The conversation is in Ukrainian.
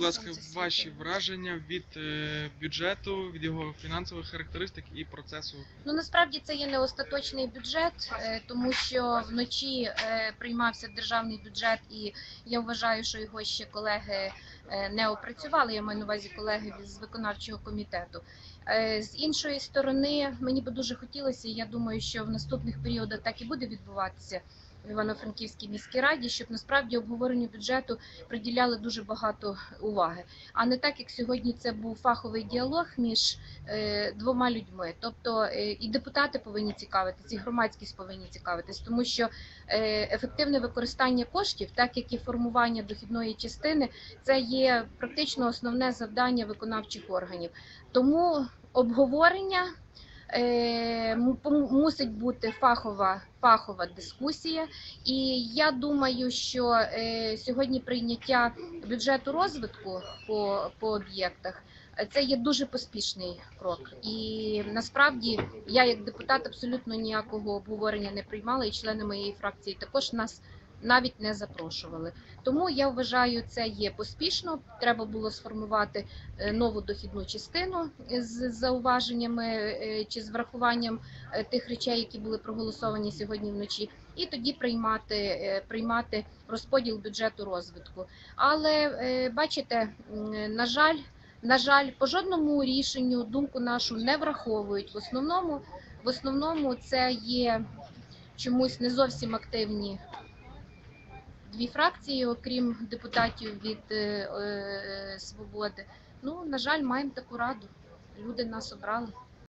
Будь ласка, ваші враження від е, бюджету, від його фінансових характеристик і процесу. Ну насправді це є не остаточний бюджет, е, тому що вночі е, приймався державний бюджет, і я вважаю, що його ще колеги не опрацювали. Я маю на увазі колеги з виконавчого комітету. З іншої сторони, мені би дуже хотілося, і я думаю, що в наступних періодах так і буде відбуватися. В Івано-Франківській міській раді, щоб насправді обговоренню бюджету приділяли дуже багато уваги, а не так як сьогодні це був фаховий діалог між е, двома людьми. Тобто е, і депутати повинні цікавитись, і громадськість повинні цікавитись, тому що е, ефективне використання коштів, так як і формування дохідної частини, це є практично основне завдання виконавчих органів. Тому обговорення. Е, Мусить бути фахова фахова дискусія, і я думаю, що е, сьогодні прийняття бюджету розвитку по, по об'єктах е, це є дуже поспішний крок. І насправді я, як депутат, абсолютно ніякого обговорення не приймала, і члени моєї фракції також нас навіть не запрошували. Тому я вважаю, це є поспішно. Треба було сформувати е, нову дохідну частину з зауваженнями е, чи з врахуванням е, тих речей, які були проголосовані сьогодні вночі, і тоді приймати, приймати розподіл бюджету розвитку. Але бачите, на жаль, на жаль, по жодному рішенню думку нашу не враховують. В основному, в основному це є чомусь не зовсім активні дві фракції, окрім депутатів від е, е, свободи. Ну, на жаль, маємо таку раду. Люди нас обрали.